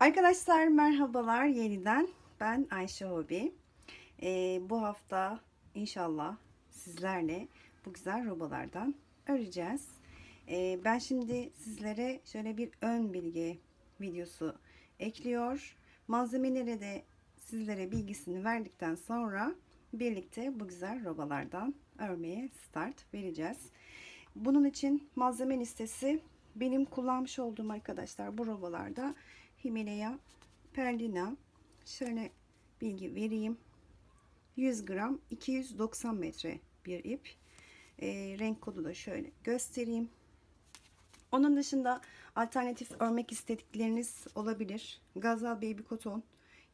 Arkadaşlar merhabalar yeniden. Ben Ayşe Hobi. Ee, bu hafta inşallah sizlerle bu güzel robalardan öreceğiz. Ee, ben şimdi sizlere şöyle bir ön bilgi videosu ekliyor. Malzemelere de sizlere bilgisini verdikten sonra birlikte bu güzel robalardan örmeye start vereceğiz. Bunun için malzeme listesi benim kullanmış olduğum arkadaşlar bu robalarda Himalaya Perlina. Şöyle bilgi vereyim. 100 gram 290 metre bir ip. E, renk kodu da şöyle göstereyim. Onun dışında alternatif örmek istedikleriniz olabilir. Gazal Baby Cotton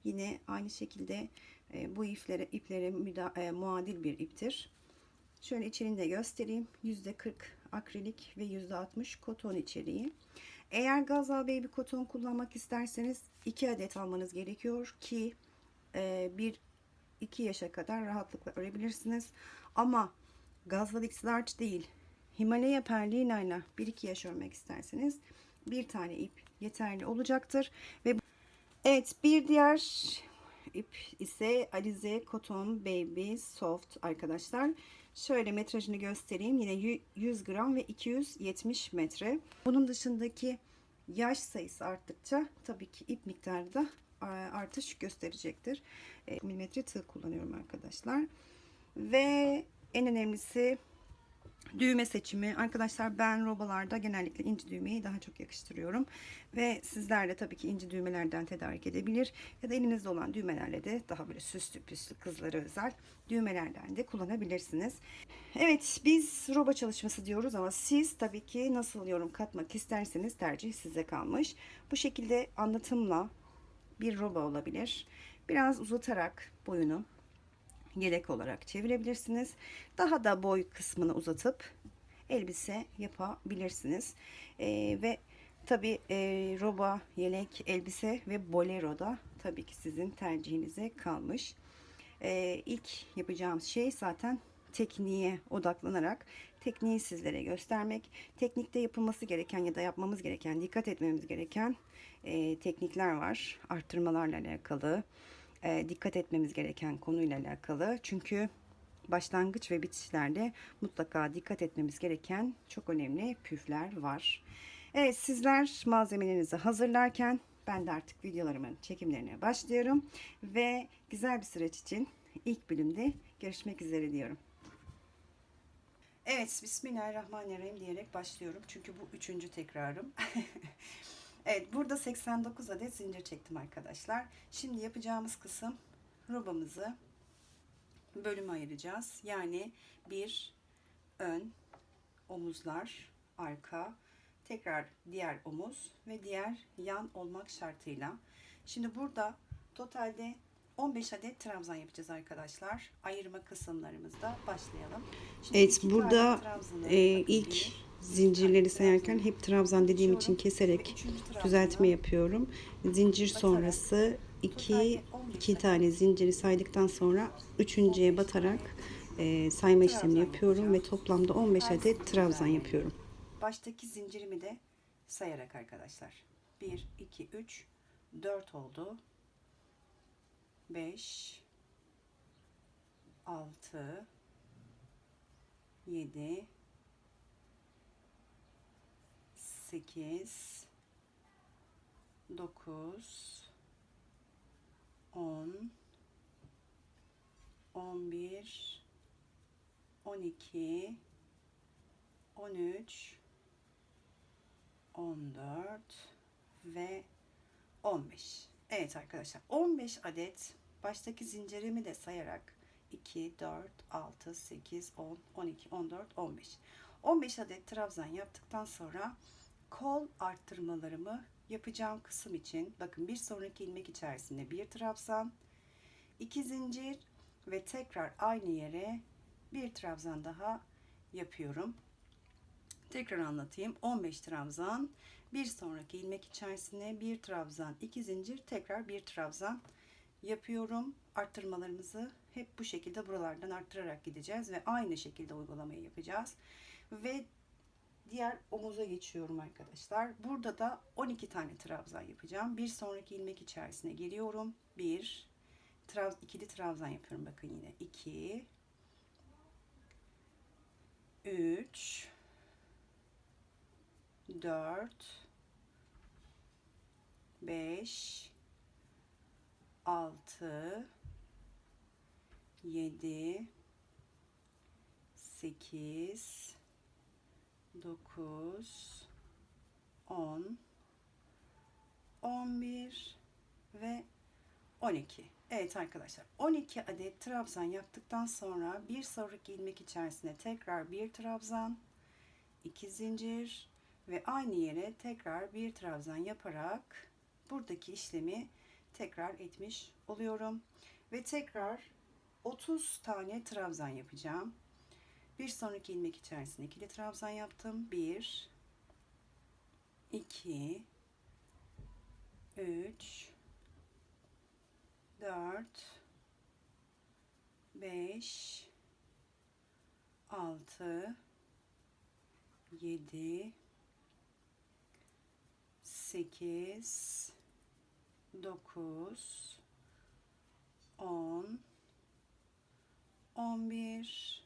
yine aynı şekilde e, bu iplere, iplere müda, e, muadil bir iptir şöyle içeriğini de göstereyim %40 akrilik ve %60 koton içeriği eğer Gazal Baby Koton kullanmak isterseniz 2 adet almanız gerekiyor ki e, 1-2 yaşa kadar rahatlıkla örebilirsiniz. Ama Gazal X Large değil Himalaya Perlina ile 1-2 yaş örmek isterseniz bir tane ip yeterli olacaktır. Ve Evet bir diğer ip ise Alize Cotton Baby Soft arkadaşlar. Şöyle metrajını göstereyim. Yine 100 gram ve 270 metre. Bunun dışındaki yaş sayısı arttıkça tabii ki ip miktarı da artış gösterecektir. E, milimetre tığ kullanıyorum arkadaşlar. Ve en önemlisi Düğme seçimi. Arkadaşlar ben robalarda genellikle inci düğmeyi daha çok yakıştırıyorum. Ve sizler de tabii ki inci düğmelerden tedarik edebilir. Ya da elinizde olan düğmelerle de daha böyle süslü püslü kızlara özel düğmelerden de kullanabilirsiniz. Evet biz roba çalışması diyoruz ama siz tabii ki nasıl yorum katmak isterseniz tercih size kalmış. Bu şekilde anlatımla bir roba olabilir. Biraz uzatarak boyunu yelek olarak çevirebilirsiniz. Daha da boy kısmını uzatıp elbise yapabilirsiniz. E, ve tabi e, roba, yelek, elbise ve bolero da tabii ki sizin tercihinize kalmış. E, ilk yapacağımız şey zaten tekniğe odaklanarak tekniği sizlere göstermek. Teknikte yapılması gereken ya da yapmamız gereken, dikkat etmemiz gereken e, teknikler var. Arttırmalarla alakalı, e, dikkat etmemiz gereken konuyla alakalı. Çünkü başlangıç ve bitişlerde mutlaka dikkat etmemiz gereken çok önemli püfler var. Evet sizler malzemelerinizi hazırlarken ben de artık videolarımın çekimlerine başlıyorum. Ve güzel bir süreç için ilk bölümde görüşmek üzere diyorum. Evet Bismillahirrahmanirrahim diyerek başlıyorum. Çünkü bu üçüncü tekrarım. Evet burada 89 adet zincir çektim arkadaşlar. Şimdi yapacağımız kısım robamızı bölüme ayıracağız. Yani bir ön omuzlar, arka, tekrar diğer omuz ve diğer yan olmak şartıyla. Şimdi burada totalde 15 adet trabzan yapacağız arkadaşlar. Ayırma kısımlarımızda başlayalım. Şimdi Evet burada e, ilk zincirleri sayarken hep trabzan dediğim için keserek düzeltme yapıyorum. Zincir sonrası iki, iki tane zinciri saydıktan sonra üçüncüye batarak e, sayma işlemini yapıyorum ve toplamda 15 adet trabzan yapıyorum. Baştaki zincirimi de sayarak arkadaşlar. 1, 2, 3, 4 oldu. 5, 6, 7, 8, 9, 10, 11, 12, 13, 14 ve 15. Evet arkadaşlar 15 adet baştaki zincirimi de sayarak 2, 4, 6, 8, 10, 12, 14, 15. 15 adet trabzan yaptıktan sonra kol arttırmalarımı yapacağım kısım için bakın bir sonraki ilmek içerisinde bir trabzan, iki zincir ve tekrar aynı yere bir trabzan daha yapıyorum. Tekrar anlatayım. 15 trabzan, bir sonraki ilmek içerisine bir trabzan, iki zincir, tekrar bir trabzan yapıyorum. Arttırmalarımızı hep bu şekilde buralardan arttırarak gideceğiz ve aynı şekilde uygulamayı yapacağız. Ve diğer omuza geçiyorum arkadaşlar. Burada da 12 tane trabzan yapacağım. Bir sonraki ilmek içerisine giriyorum. 1 trab ikili trabzan yapıyorum bakın yine. 2 3 4 5 6 7 8 9 10 11 ve 12. Evet arkadaşlar 12 adet trabzan yaptıktan sonra bir sonraki ilmek içerisine tekrar bir trabzan, iki zincir ve aynı yere tekrar bir trabzan yaparak buradaki işlemi tekrar etmiş oluyorum. Ve tekrar 30 tane trabzan yapacağım. Bir sonraki ilmek içerisine ikili trabzan yaptım. 1 2 3 4 5 6 7 8 9 10 11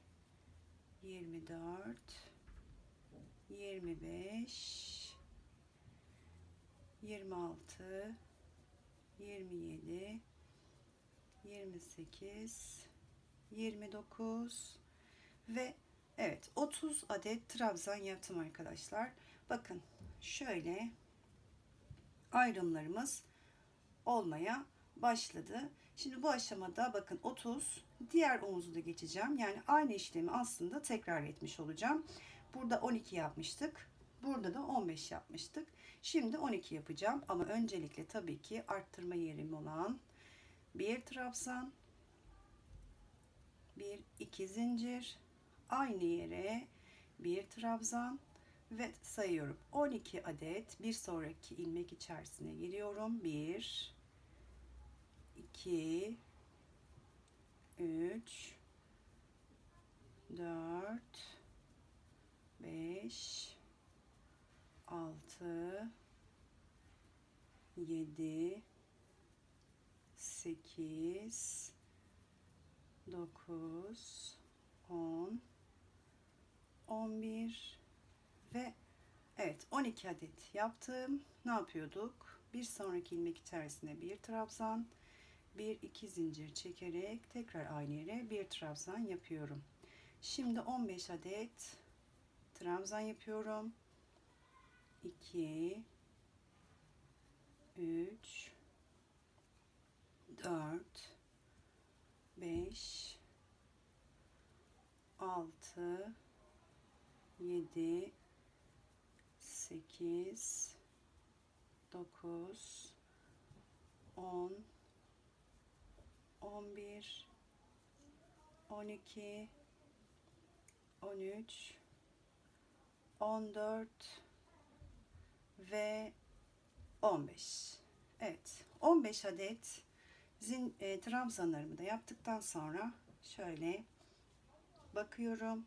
24 25 26 27 28 29 ve evet 30 adet trabzan yaptım arkadaşlar. Bakın şöyle ayrımlarımız olmaya başladı. Şimdi bu aşamada bakın 30 diğer omuzu da geçeceğim. Yani aynı işlemi aslında tekrar etmiş olacağım. Burada 12 yapmıştık. Burada da 15 yapmıştık. Şimdi 12 yapacağım ama öncelikle tabii ki arttırma yerim olan bir trabzan, bir iki zincir, aynı yere bir trabzan ve sayıyorum. 12 adet bir sonraki ilmek içerisine giriyorum. 1 2 3 4 5 6 7 8 9 10 11 ve evet 12 adet yaptım. Ne yapıyorduk? Bir sonraki ilmek içerisine bir trabzan, bir iki zincir çekerek tekrar aynı yere bir trabzan yapıyorum. Şimdi 15 adet trabzan yapıyorum. 2 3 4 5 6 7 8 9 10 11 12 13 14 ve 15. Evet, 15 adet zin, e, trabzanlarımı da yaptıktan sonra şöyle bakıyorum.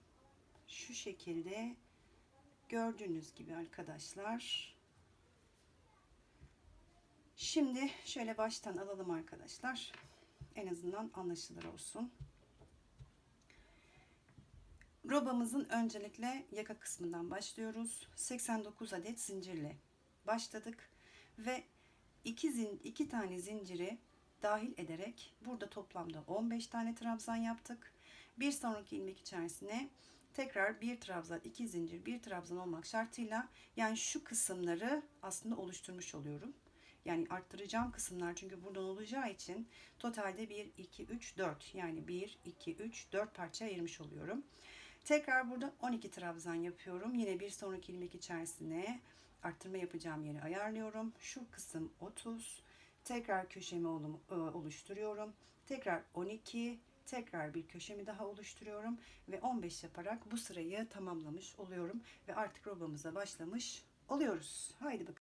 Şu şekilde gördüğünüz gibi arkadaşlar. Şimdi şöyle baştan alalım arkadaşlar. En azından anlaşılır olsun. Robamızın öncelikle yaka kısmından başlıyoruz. 89 adet zincirle başladık ve iki, zin, iki tane zinciri dahil ederek burada toplamda 15 tane trabzan yaptık. Bir sonraki ilmek içerisine tekrar bir trabzan, iki zincir, bir trabzan olmak şartıyla yani şu kısımları aslında oluşturmuş oluyorum. Yani arttıracağım kısımlar çünkü buradan olacağı için totalde 1, 2, 3, 4 yani 1, 2, 3, 4 parça ayırmış oluyorum. Tekrar burada 12 trabzan yapıyorum. Yine bir sonraki ilmek içerisine arttırma yapacağım yeri ayarlıyorum. Şu kısım 30. Tekrar köşemi e, oluşturuyorum. Tekrar 12. Tekrar bir köşemi daha oluşturuyorum ve 15 yaparak bu sırayı tamamlamış oluyorum ve artık robamıza başlamış oluyoruz. Haydi bakalım.